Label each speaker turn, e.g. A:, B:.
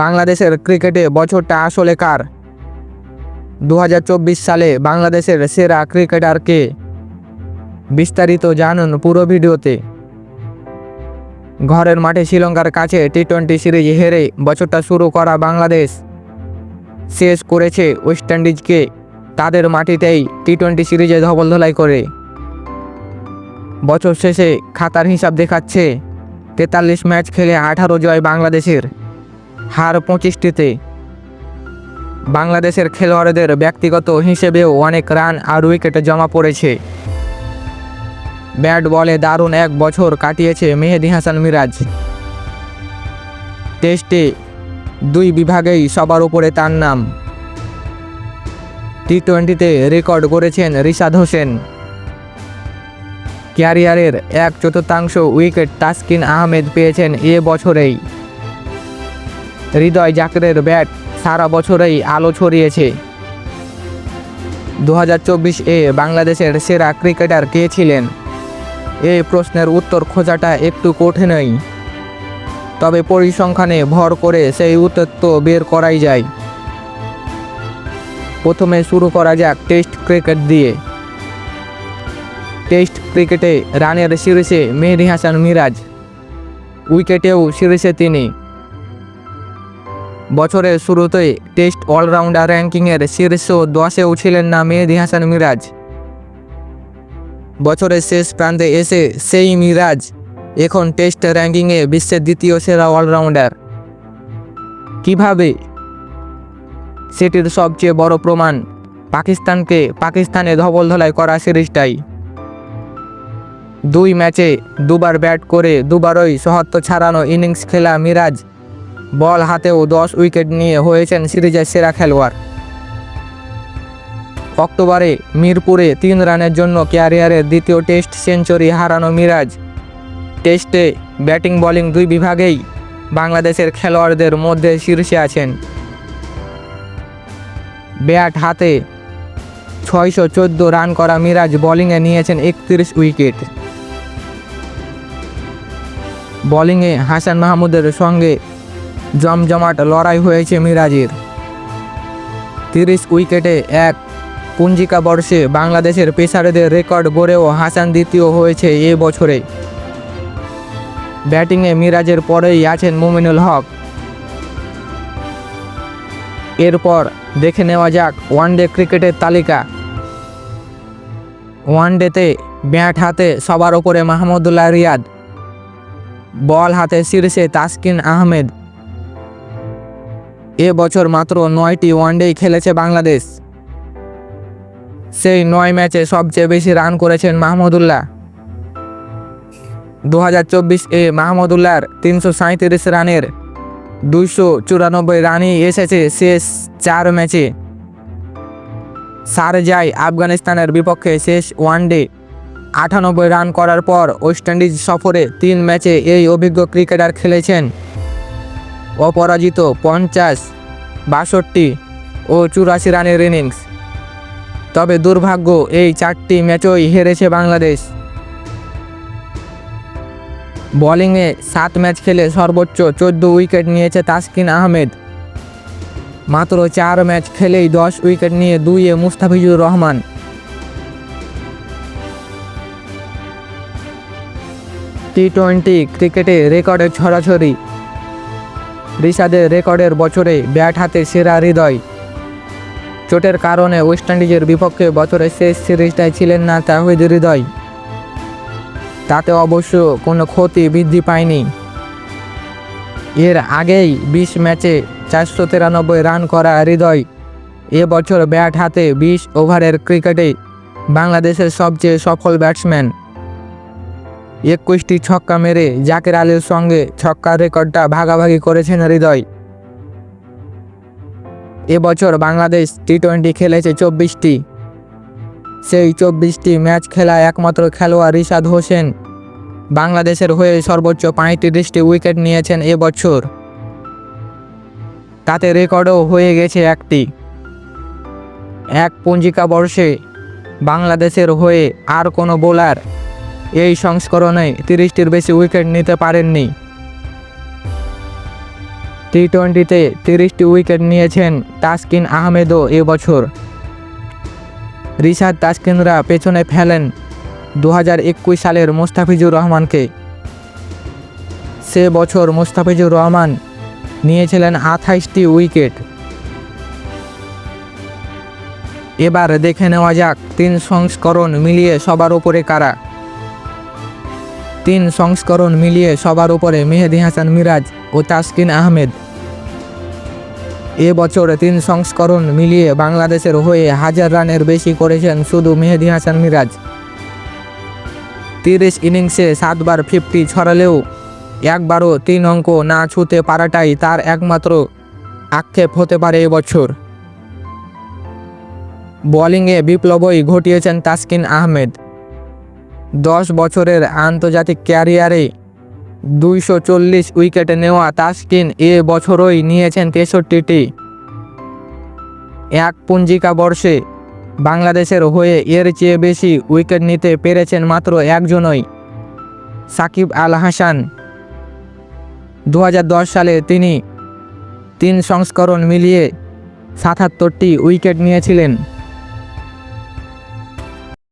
A: বাংলাদেশের ক্রিকেটে বছরটা আসলে কার? দু হাজার চব্বিশ সালে বাংলাদেশের সেরা ক্রিকেটার কে? বিস্তারিত জানুন পুরো ভিডিওতে। ঘরের মাঠে শ্রীলঙ্কার কাছে টি টোয়েন্টি সিরিজ হেরে বছরটা শুরু করা বাংলাদেশ। শেষ করেছে ওয়েস্ট ইন্ডিজকে। তাদের মাটিতেই টি টোয়েন্টি সিরিজে ধবলধলাই করে। বছর শেষে খাতার হিসাব দেখাচ্ছে তেতাল্লিশ ম্যাচ খেলে আঠারো জয় বাংলাদেশের। হার পঁচিশটিতে। বাংলাদেশের খেলোয়াড়দের ব্যক্তিগত হিসেবেও অনেক রান আর উইকেটে জমা পড়েছে। ব্যাট বলে দারুণ এক বছর কাটিয়েছে মেহেদি হাসান মিরাজ। টেস্টে দুই বিভাগেই সবার উপরে তার নাম। টি টোয়েন্টিতে রেকর্ড করেছেন রিশাদ হোসেন। ক্যারিয়ারের এক চতুর্থাংশ উইকেট তাসকিন আহমেদ পেয়েছেন এ বছরেই। হৃদয় জাকরের ব্যাট সারা বছরেই আলো ছড়িয়েছে। দু এ বাংলাদেশের সেরা ক্রিকেটার কে ছিলেন? এই প্রশ্নের উত্তর খোঁজাটা একটু কঠিনই তবে পরিসংখ্যানে ভর করে সেই উত্তর তো বের করাই যায়। প্রথমে শুরু করা যাক টেস্ট ক্রিকেট দিয়ে। টেস্ট ক্রিকেটে রানের শীর্ষে মেহেদি হাসান মিরাজ, উইকেটেও শীর্ষে তিনি। বছরের শুরুতেই টেস্ট অলরাউন্ডার র্যাঙ্কিংয়ের শীর্ষ দশেও ছিলেন না মেহেদি হাসান মিরাজ। বছরের শেষ প্রান্তে এসে সেই মিরাজ এখন টেস্ট র্যাঙ্কিংয়ে বিশ্বের দ্বিতীয় সেরা অলরাউন্ডার। কীভাবে? সেটির সবচেয়ে বড় প্রমাণ পাকিস্তানকে পাকিস্তানে ধবলধলাই করা সিরিজটাই। দুই ম্যাচে দুবার ব্যাট করে দুবারই সহত্ব ছাড়ানো ইনিংস খেলা মিরাজ বল হাতেও দশ উইকেট নিয়ে হয়েছেন সিরিজের সেরা খেলোয়াড়। অক্টোবরে মিরপুরে তিন রানের জন্য ক্যারিয়ারের দ্বিতীয় টেস্ট সেঞ্চুরি হারানো মিরাজ। টেস্টে ব্যাটিং, বোলিং দুই বিভাগেই বাংলাদেশের খেলোয়াড়দের মধ্যে শীর্ষে আছেন। ব্যাট হাতে ছয়শো চোদ্দ রান করা মিরাজ বোলিংয়ে নিয়েছেন একত্রিশ উইকেট। বোলিংয়ে হাসান মাহমুদের সঙ্গে জমজমাট লড়াই হয়েছে মিরাজের। তিরিশ উইকেটে এক পুঞ্জিকা বর্ষে বাংলাদেশের পেসারদের রেকর্ড গড়েও হাসান দ্বিতীয় হয়েছে এ বছরে। ব্যাটিংয়ে মিরাজের পরেই আছেন মুমিনুল হক। এরপর দেখে নেওয়া যাক ওয়ানডে ক্রিকেটের তালিকা। ওয়ানডেতে ব্যাট হাতে সবার ওপরে মাহমুদুল্লাহ রিয়াদ, বল হাতে শীর্ষে তাসকিন আহমেদ এ বছর মাত্র নয়টি ওয়ানডেই খেলেছে বাংলাদেশ। সেই নয় ম্যাচে সবচেয়ে বেশি রান করেছেন মাহমুদুল্লাহ দু হাজার এ মাহমুদুল্লাহর তিনশো সাঁত্রিশ রানের দুইশো চুরানব্বই রানই এসেছে শেষ চার ম্যাচে। সারজাই আফগানিস্তানের বিপক্ষে শেষ ওয়ানডে আটানব্বই রান করার পর ওয়েস্ট ইন্ডিজ সফরে তিন ম্যাচে এই অভিজ্ঞ ক্রিকেটার খেলেছেন। অপরাজিত পঞ্চাশ, বাষট্টি ও চুরাশি রানের ইনিংস তবে দুর্ভাগ্য, এই চারটি ম্যাচই হেরেছে বাংলাদেশ। বোলিংয়ে সাত ম্যাচ খেলে সর্বোচ্চ চোদ্দ উইকেট নিয়েছে তাসকিন আহমেদ। মাত্র চার ম্যাচ খেলেই দশ উইকেট নিয়ে দুইয়ে মুস্তাফিজুর রহমান। টি টোয়েন্টি ক্রিকেটে রেকর্ডের ছড়াছড়ি। রিশাদের রেকর্ডের বছরে ব্যাট হাতে সেরা হৃদয়। চোটের কারণে ওয়েস্ট ইন্ডিজের বিপক্ষে বছরের শেষ সিরিজটায় ছিলেন না তাহিদ হৃদয়। তাতে অবশ্য কোনো ক্ষতি বৃদ্ধি পায়নি। এর আগেই বিশ ম্যাচে চারশো তিরানব্বই রান করা হৃদয়। এবছর ব্যাট হাতে বিশ ওভারের ক্রিকেটে বাংলাদেশের সবচেয়ে সফল ব্যাটসম্যান। একুশটি ছক্কা মেরে জাকের আলীর সঙ্গে ছক্কার রেকর্ডটা ভাগাভাগি করেছেন হৃদয়। এবছর বাংলাদেশ টি টোয়েন্টি খেলেছে চব্বিশটি। সেই চব্বিশটি ম্যাচ খেলা একমাত্র খেলোয়াড় রিশাদ হোসেন। বাংলাদেশের হয়ে সর্বোচ্চ পঁয়ত্রিশটি উইকেট নিয়েছেন এবছর। তাতে রেকর্ডও হয়ে গেছে একটি। এক পঞ্জিকা বর্ষে বাংলাদেশের হয়ে আর কোনো বোলার এই সংস্করণে তিরিশটির বেশি উইকেট নিতে পারেননি। টি টোয়েন্টিতে তিরিশটি উইকেট নিয়েছেন তাসকিন আহমেদও এবছর রিশাদ তাসকিনরা পেছনে ফেলেন দু হাজার একুশ সালের মোস্তাফিজুর রহমানকে। সে বছর মোস্তাফিজুর রহমান নিয়েছিলেন আঠাইশটি উইকেট। এবার দেখে নেওয়া যাক তিন সংস্করণ মিলিয়ে সবার উপরে কারা। তিন সংস্করণ মিলিয়ে সবার উপরে মেহেদি হাসান মিরাজ ও তাসকিন আহমেদ। এ বছর তিন সংস্করণ মিলিয়ে বাংলাদেশের হয়ে হাজার রানের বেশি করেছেন শুধু মেহেদি হাসান মিরাজ। তিরিশ ইনিংসে সাতবার ফিফটি ছড়ালেও একবারও তিন অঙ্ক না ছুঁতে পারাটাই তার একমাত্র আক্ষেপ হতে পারে এবছর বোলিংয়ে বিপ্লবই ঘটিয়েছেন তাসকিন আহমেদ। দশ বছরের আন্তর্জাতিক ক্যারিয়ারে দুইশো চল্লিশ উইকেটে নেওয়া তাসকিন এ বছরই নিয়েছেন তেষট্টিটি। এক পঞ্জিকা বর্ষে বাংলাদেশের হয়ে এর চেয়ে বেশি উইকেট নিতে পেরেছেন মাত্র একজনই, সাকিব আল হাসান। দু হাজার দশ সালে তিনি তিন সংস্করণ মিলিয়ে সাতাত্তরটি উইকেট নিয়েছিলেন।